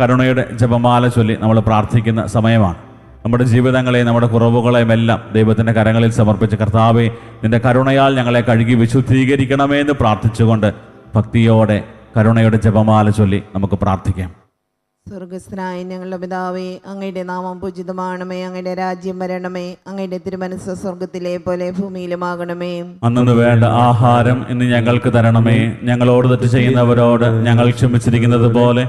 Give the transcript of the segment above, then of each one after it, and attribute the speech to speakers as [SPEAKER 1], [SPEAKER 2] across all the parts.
[SPEAKER 1] കരുണയുടെ ജപമാല ചൊല്ലി നമ്മൾ പ്രാർത്ഥിക്കുന്ന സമയമാണ്. നമ്മുടെ ജീവിതങ്ങളെയും നമ്മുടെ കുറവുകളെയും എല്ലാം ദൈവത്തിന്റെ കരങ്ങളിൽ സമർപ്പിച്ച് കർത്താവെ നിന്റെ കരുണയാൽ ഞങ്ങളെ കഴുകി വിശുദ്ധീകരിക്കണമേ എന്ന് പ്രാർത്ഥിച്ചുകൊണ്ട് ഭക്തിയോടെ കരുണയുടെ ജപമാല ചൊല്ലി നമുക്ക് പ്രാർത്ഥിക്കാം.
[SPEAKER 2] സ്വർഗസ്ഥനായ ഞങ്ങളുടെ പിതാവേ അങ്ങയുടെ നാമം പൂജിതമാണമേ അങ്ങയുടെ രാജ്യം വരണമേ അങ്ങയുടെ തിരുമനസ് സ്വർഗത്തിലെ പോലെ ഭൂമിയിലുമാകണമേ.
[SPEAKER 1] അന്നു വേണ്ട ആഹാരം ഇന്ന് ഞങ്ങൾക്ക് തരണമേ. ഞങ്ങളോട് തെറ്റ് ചെയ്യുന്നവരോട് ഞങ്ങൾ ക്ഷമിച്ചിരിക്കുന്നത് പോലെ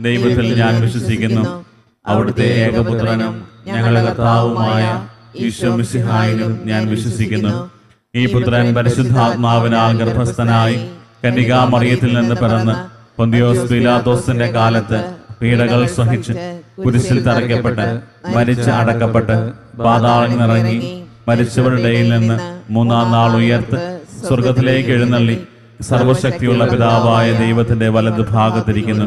[SPEAKER 1] ദൈവത്തിൽ ഞാൻ വിശ്വസിക്കുന്നു. അവിടുത്തെ ഏകപുത്രനും ഞങ്ങളുടെ കർത്താവുമായ ഈശോ ഞാൻ വിശ്വസിക്കുന്നു. ഈ പുത്രൻ പരിശുദ്ധാത്മാവിനാൽ ഗർഭസ്ഥനായി കന്യകാമറിയത്തിൽ നിന്ന് പിറന്ന് പൊന്തിയോസ് പിലാദോസിന്റെ കാലത്ത് പീഡകൾ സഹിച്ച് കുരിശിൽ തറയ്ക്കപ്പെട്ട് മരിച്ച് അടക്കപ്പെട്ട് പാതാളം നിറങ്ങി മരിച്ചവരുടെ നിന്ന് മൂന്നാം നാൾ ഉയർത്ത് സ്വർഗത്തിലേക്ക് എഴുന്നള്ളി സർവശക്തിയുള്ള പിതാവായ ദൈവത്തിന്റെ വലത് ഭാഗത്തിരിക്കുന്നു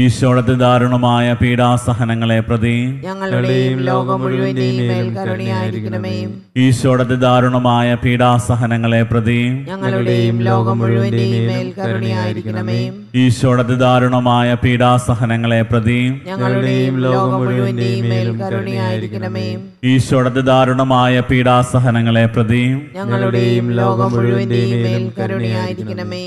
[SPEAKER 1] ഈശോയുടെ ദാരുണമായ പീഡാസഹനങ്ങളെ പ്രതി
[SPEAKER 2] ഞങ്ങളുടെയും ലോകം മുഴുവന്റെയും മേൽ കരുണയായിരിക്കണമേ.
[SPEAKER 1] ഈശോയുടെ ദാരുണമായ പീഡാസഹനങ്ങളെ പ്രതി
[SPEAKER 2] ഞങ്ങളുടെയും ലോകം മുഴുവന്റെയും മേൽ കരുണയായിരിക്കണമേ.
[SPEAKER 1] ഈശോയുടെ ദാരുണമായ പീഡാസഹനങ്ങളെ പ്രതി
[SPEAKER 2] ഞങ്ങളുടെയും ലോകം മുഴുവന്റെയും മേൽ കരുണയായിരിക്കണമേ.
[SPEAKER 1] ഈശോയുടെ ദാരുണമായ പീഡാസഹനങ്ങളെ പ്രതി
[SPEAKER 2] ഞങ്ങളുടെയും ലോകം മുഴുവന്റെയും മേൽ കരുണയായിരിക്കണമേ.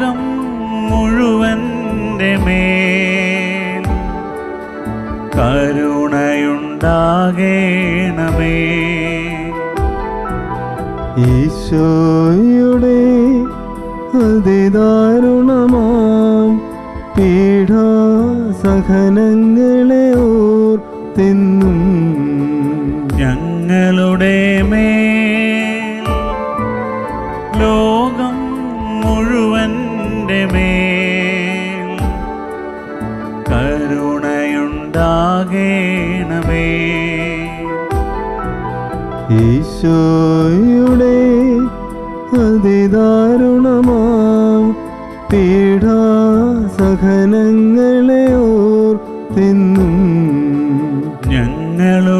[SPEAKER 1] ലോകം മുഴുവന്റെ മേൽ കരുണയുണ്ടാകേണമേ.
[SPEAKER 3] ഈശോയുടെ അതിദാരുണമാം പീഠാ സഹനങ്ങളെ തിന്നും
[SPEAKER 1] ഞങ്ങളുടെ മേൽ
[SPEAKER 3] ഈശോയുടെ അതിദാരുണമാം പീഡാ സഹനങ്ങളെ ഓർത്തെന്നും
[SPEAKER 1] ഞങ്ങളുടെ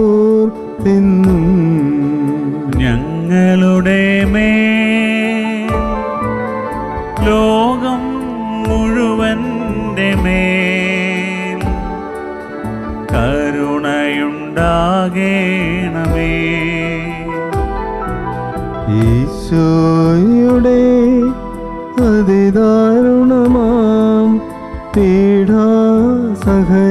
[SPEAKER 3] ഓർത്തെന്നും
[SPEAKER 1] ഞങ്ങളുടെ മേ ലോകം മുഴുവന്റെ മേൽ കരുണയുണ്ടാകേണമേ.
[SPEAKER 3] ഈശോയുടെ അതിദാരുണമാം പീഡാ സഹനങ്ങളെ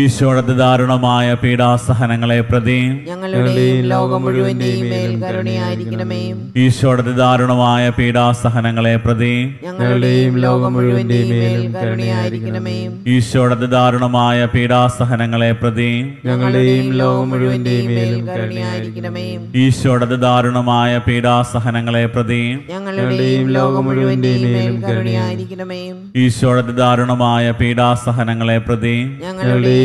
[SPEAKER 1] ഈശോയുടെ ദാരുണമായ പീഡാസഹനങ്ങളെ പ്രതി
[SPEAKER 2] ഞങ്ങളുടെയും ലോകം മുഴുവന്റെയും മേൽ കരുണയായിരിക്കണമേ.
[SPEAKER 1] ഈശോയുടെ ദാരുണമായ പീഡാസഹനങ്ങളെ പ്രതി
[SPEAKER 3] ഞങ്ങളുടെയും ലോകം മുഴുവന്റെയും മേലും
[SPEAKER 2] കരുണയായിരിക്കണമേ.
[SPEAKER 1] ഈശോയുടെ ദാരുണമായ പീഡാസഹനങ്ങളെ പ്രതി
[SPEAKER 3] ഞങ്ങളുടെയും ലോകം മുഴുവന്റെയും
[SPEAKER 2] കരുണയായിരിക്കണമേ.
[SPEAKER 1] ഈശോയുടെ ദാരുണമായ പീഡാസഹനങ്ങളെ പ്രതി
[SPEAKER 2] ഞങ്ങളുടെയും ലോകം മുഴുവന്റെയും മേൽ കരുണയായിരിക്കണമേ.
[SPEAKER 1] ഈശോയുടെ ദാരുണമായ പീഡാസഹനങ്ങളെ പ്രതി
[SPEAKER 2] ഞങ്ങളുടെയും